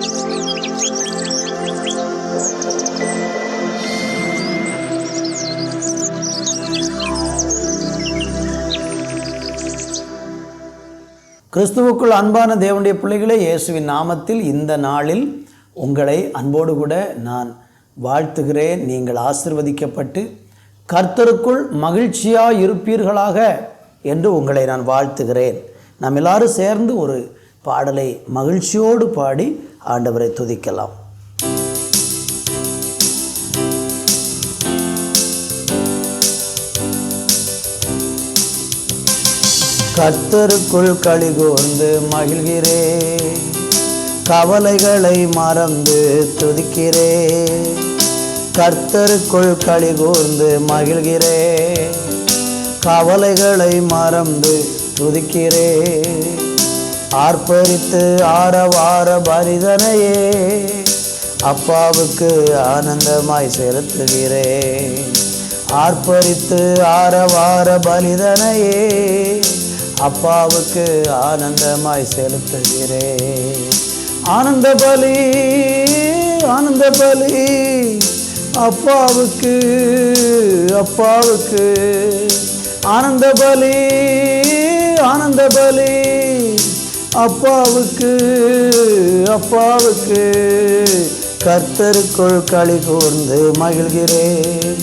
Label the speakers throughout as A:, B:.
A: கிறிஸ்துவுக்குள் அன்பான தேவனுடைய பிள்ளைகளே இயேசுவின் நாமத்தில் இந்த நாளில் உங்களை அன்போடு கூட நான் வாழ்த்துகிறேன். நீங்கள் ஆசிர்வதிக்கப்பட்டு கர்த்தருக்குள் மகிழ்ச்சியாக இருப்பீர்களாக என்று உங்களை நான் வாழ்த்துகிறேன். நாம் எல்லாரும் சேர்ந்து ஒரு பாடலை மகிழ்ச்சியோடு பாடி ஆண்டவரை துதிக்கலாம். கர்த்தருக்குள் கழிகூர்ந்து மகிழ்கிறே. கவலைகளை மறந்து துதிக்கிறே. கர்த்தருக்குள் கழிகூர்ந்து மகிழ்கிறே. கவலைகளை மறந்து துதிக்கிறேன் ஆர்ப்பரித்து ஆரவார பரிதனையே அப்பாவுக்கு ஆனந்தமாய் செலுத்துகிறேன் ஆர்ப்பரித்து ஆரவார பலிதனையே அப்பாவுக்கு ஆனந்தமாய் செலுத்துகிறேன் ஆனந்த பலி ஆனந்த பலி அப்பாவுக்கு அப்பாவுக்கு. ஆனந்த பலி ஆனந்த பலி அப்பாவுக்கு அப்பாவுக்கு கர்த்தருக்குள் களி கூர்ந்து மகிழ்கிறேன்.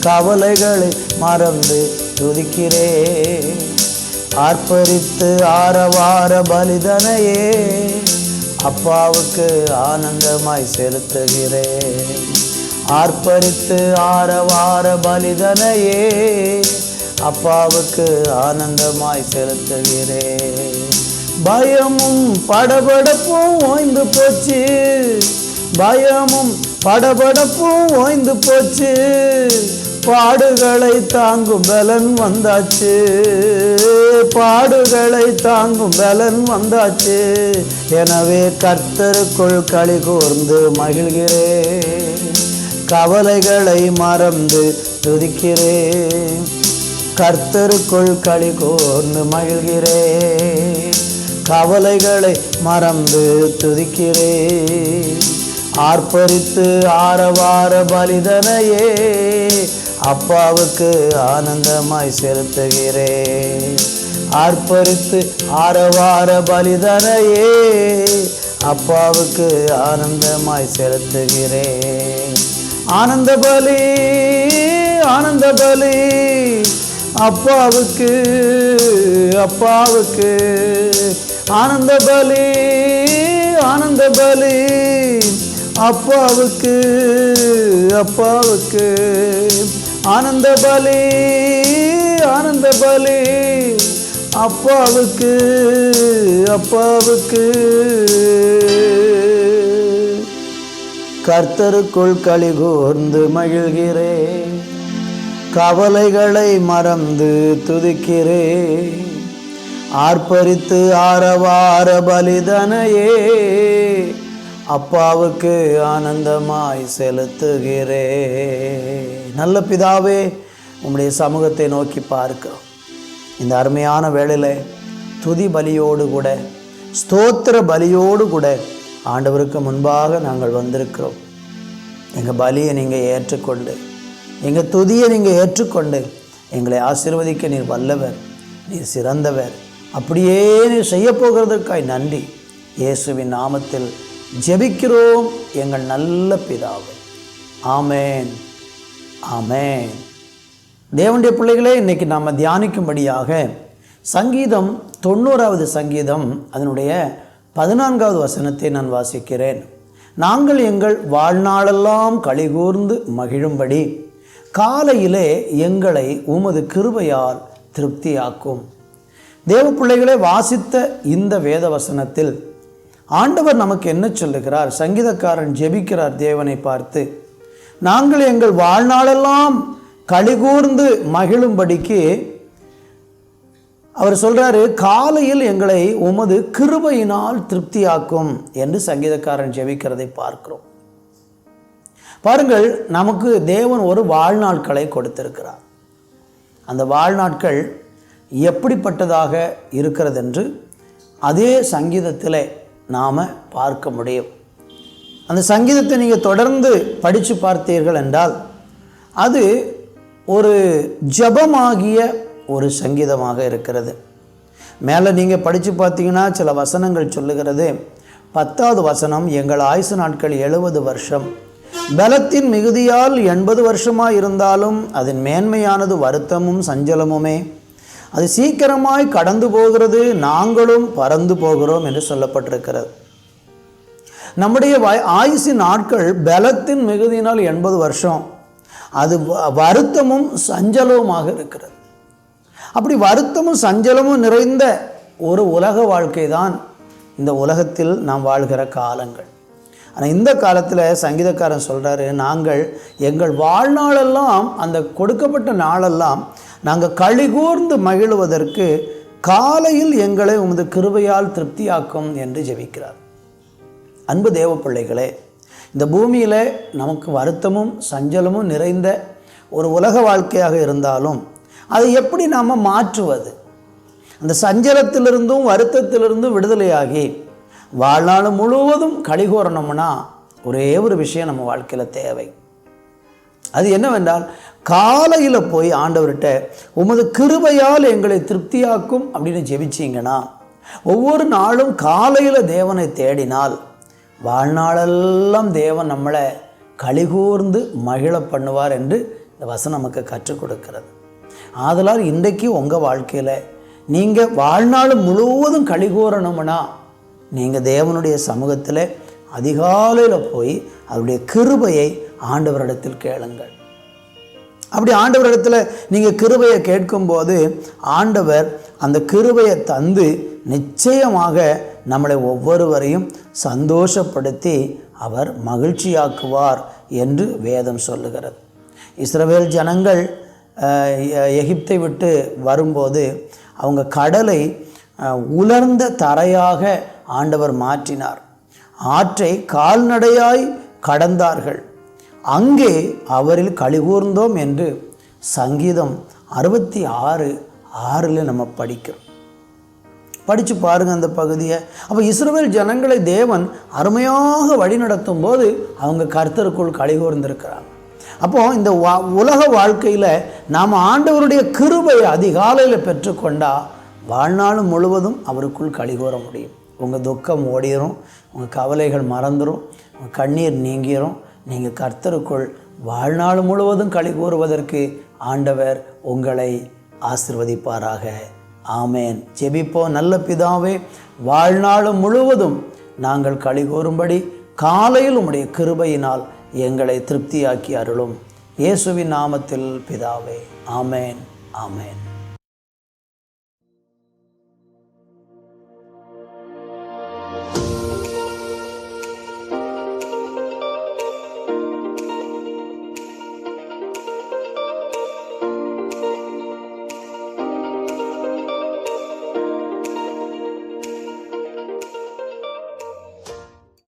A: கவலைகளை மறந்து துதிக்கிறேன். ஆர்ப்பரித்து ஆரவார பலிதனையே அப்பாவுக்கு ஆனந்தமாய் செலுத்துகிறேன். ஆர்ப்பரித்து ஆரவார பலிதனையே அப்பாவுக்கு ஆனந்தமாய் செலுத்துகிறேன். பயமும் படபடப்பும் ஓய்ந்து போச்சு. பயமும் படபடப்பும் ஓய்ந்து போச்சு. பாடுகளை தாங்கும் பலன் வந்தாச்சு. பாடுகளை தாங்கும் பலன் வந்தாச்சு. எனவே கர்த்தருக்குள் களி கூர்ந்து மகிழ்கிறேன். கவலைகளை மறந்து துதிக்கிறேன். கர்த்தருக்குள் களி கூர்ந்து மகிழ்கிறேன். கவலைகளை மறந்து துதிக்கிறேன். ஆர்ப்பரித்து ஆரவார பலிதனையே அப்பாவுக்கு ஆனந்தமாய் செலுத்துகிறே ஆர்ப்பரித்து ஆரவார பலிதனையே அப்பாவுக்கு ஆனந்தமாய் செலுத்துகிறேன். ஆனந்த பலி ஆனந்த பலி அப்பாவுக்கு அப்பாவுக்கு. ஆனந்த பலி ஆனந்த பலி அப்பாவுக்கு அப்பாவுக்கு. ஆனந்த பலி ஆனந்த பலி அப்பாவுக்கு அப்பாவுக்கு. கர்த்தருக்குள் களி கூர்ந்து மகிழ்கிறேன். கவலைகளை மறந்து துதிக்கிறேன். ஆர்ப்பரித்து ஆரவார பலிதனையே அப்பாவுக்கு ஆனந்தமாய் செலுத்துகிறே. நல்ல பிதாவே உம்முடைய சமூகத்தை நோக்கி பார்க்கிறோம் இந்த அருமையான வேளையில் துதி பலியோடு கூட ஸ்தோத்திர பலியோடு கூட ஆண்டவருக்கு முன்பாக நாங்கள் வந்திருக்கிறோம். எங்கள் பலியை நீங்கள் ஏற்றுக்கொண்டு எங்கள் துதியை நீங்கள் ஏற்றுக்கொண்டு எங்களை ஆசீர்வதிக்க நீர் வல்லவர் நீர் சிறந்தவர். அப்படியே நீ செய்ய போகிறதற்காய் நன்றி. இயேசுவின் நாமத்தில் ஜெபிக்கிறோம் எங்கள் நல்ல பிதாவை. ஆமேன். ஆமேன். தேவனுடைய பிள்ளைகளே இன்னைக்கு நாம் தியானிக்கும்படியாக சங்கீதம் தொண்ணூறாவது சங்கீதம் அதனுடைய பதினான்காவது வசனத்தை நான் வாசிக்கிறேன். நாங்கள் எங்கள் வாழ்நாளெல்லாம் கழிகூர்ந்து மகிழும்படி காலையிலே எங்களை உமது கிருபையால் திருப்தியாக்கும். தேவ பிள்ளைகளை வாசித்த இந்த வேத வசனத்தில் ஆண்டவர் நமக்கு என்ன சொல்லுகிறார்? சங்கீதக்காரன் ஜெபிக்கிறார் தேவனை பார்த்து நாங்கள் எங்கள் வாழ்நாளெல்லாம் கழிகூர்ந்து மகிழும்படிக்கு அவர் சொல்கிறாரு காலையில் எங்களை உமது கிருபையினால் திருப்தியாக்கும் என்று சங்கீதக்காரன் ஜெபிக்கிறதை பார்க்கிறோம். பாருங்கள் நமக்கு தேவன் ஒரு வாழ்நாட்களை கொடுத்திருக்கிறார். அந்த வாழ்நாட்கள் எப்படிப்பட்டதாக இருக்கிறது என்று அதே சங்கீதத்தில் நாம் பார்க்க முடியும். அந்த சங்கீதத்தை நீங்கள் தொடர்ந்து படித்து பார்த்தீர்கள் என்றால் அது ஒரு ஜபமாகிய ஒரு சங்கீதமாக இருக்கிறது. மேலே நீங்கள் படித்து பார்த்தீங்கன்னா சில வசனங்கள் சொல்லுகிறது. பத்தாவது வசனம் எங்கள் ஆயுசு நாட்கள் எழுபது வருஷம். பலத்தின் மிகுதியால் எண்பது வருஷமாக இருந்தாலும் அதன் மேன்மையானது வருத்தமும் சஞ்சலமுமே. அது சீக்கிரமாய் கடந்து போகிறது நாங்களும் பறந்து போகிறோம் என்று சொல்லப்பட்டிருக்கிறது. நம்முடைய வய- ஆயுசு நாட்கள் பலத்தின் மிகுதியினால் எண்பது வருஷம். அது வருத்தமும் சஞ்சலவுமாக இருக்கிறது. அப்படி வருத்தமும் சஞ்சலமும் நிறைந்த ஒரு உலக வாழ்க்கை தான் இந்த உலகத்தில் நாம் வாழ்கிற காலங்கள். ஆனால் இந்த காலத்தில் சங்கீதக்காரன் சொல்கிறாரு நாங்கள் எங்கள் வாழ்நாளெல்லாம் அந்த கொடுக்கப்பட்ட நாளெல்லாம் நாங்கள் கழிகூர்ந்து மகிழ்வதற்கு காலையில் எங்களை உமது கிருபையால் திருப்தியாக்கும் என்று ஜெபிக்கிறார். அன்பு தேவ பிள்ளைகளே இந்த பூமியில் நமக்கு வருத்தமும் சஞ்சலமும் நிறைந்த ஒரு உலக வாழ்க்கையாக இருந்தாலும் அதை எப்படி நாம் மாற்றுவது? அந்த சஞ்சலத்திலிருந்தும் வருத்தத்திலிருந்தும் விடுதலையாகி வாழ்நாள் முழுவதும் கழிகூறணும்னா ஒரே ஒரு விஷயம் நம்ம வாழ்க்கையில் தேவை. அது என்னவென்றால் காலையில் போய் ஆண்டவர்கிட்ட உமது கிருபையால் எங்களை திருப்தியாக்கும் அப்படின்னு ஜெபிச்சிங்கன்னா ஒவ்வொரு நாளும் காலையில் தேவனை தேடினால் வாழ்நாளெல்லாம் தேவன் நம்மளை கழிகூர்ந்து மகிழ பண்ணுவார் என்று இந்த வசனம் நமக்கு கற்றுக் கொடுக்கிறது. ஆதலால் இன்றைக்கு உங்கள் வாழ்க்கையில் நீங்கள் வாழ்நாள் முழுவதும் கழிகூறணும்னா நீங்கள் தேவனுடைய சமூகத்தில் அதிகாலையில் போய் அவருடைய கிருபையை ஆண்டவரிடத்தில் கேளுங்கள். அப்படி ஆண்டவரிடத்தில் நீங்கள் கிருபையை கேட்கும்போது ஆண்டவர் அந்த கிருபையை தந்து நிச்சயமாக நம்மளை ஒவ்வொருவரையும் சந்தோஷப்படுத்தி அவர் மகிழ்ச்சியாக்குவார் என்று வேதம் சொல்லுகிறது. இஸ்ரவேல் ஜனங்கள் எ- எகிப்தை விட்டு வரும்போது அவங்க கடலை உலர்ந்த தரையாக ஆண்டவர் மாற்றினார். ஆற்றை கால்நடையாய் கடந்தார்கள். அங்கே அவரில் கழிகூர்ந்தோம் என்று சங்கீதம் அறுபத்தி ஆறு ஆறில் நம்ம படிக்கிறோம். படித்து பாருங்க அந்த பகுதியை. அப்போ இஸ்ரேல் ஜனங்களை தேவன் அருமையாக வழிநடத்தும் போது அவங்க கர்த்தருக்குள் கழிகூர்ந்திருக்கிறாங்க. அப்போ இந்த வா உலக வாழ்க்கையில் நாம் ஆண்டவருடைய கிருபையை அதிகாலையில் பெற்றுக்கொண்டால் வாழ்நாள் முழுவதும் அவருக்குள் கழிகூற முடியும். உங்கள் துக்கம் ஓடிரும் உங்கள் கவலைகள் மறந்துடும் உங்கள் கண்ணீர் நீங்கிரும். நீங்கள் கர்த்தருக்குள் வாழ்நாள் முழுவதும் களி கூறுவதற்கு ஆண்டவர் உங்களை ஆசிர்வதிப்பாராக. ஆமேன். ஜெபிப்போம். நல்ல பிதாவே வாழ்நாள் முழுவதும் நாங்கள் களி கூறும்படி காலையில் உம்முடைய கிருபையினால் எங்களை திருப்தியாக்கி அருளும். இயேசுவின் நாமத்தில் பிதாவே ஆமேன் ஆமேன்.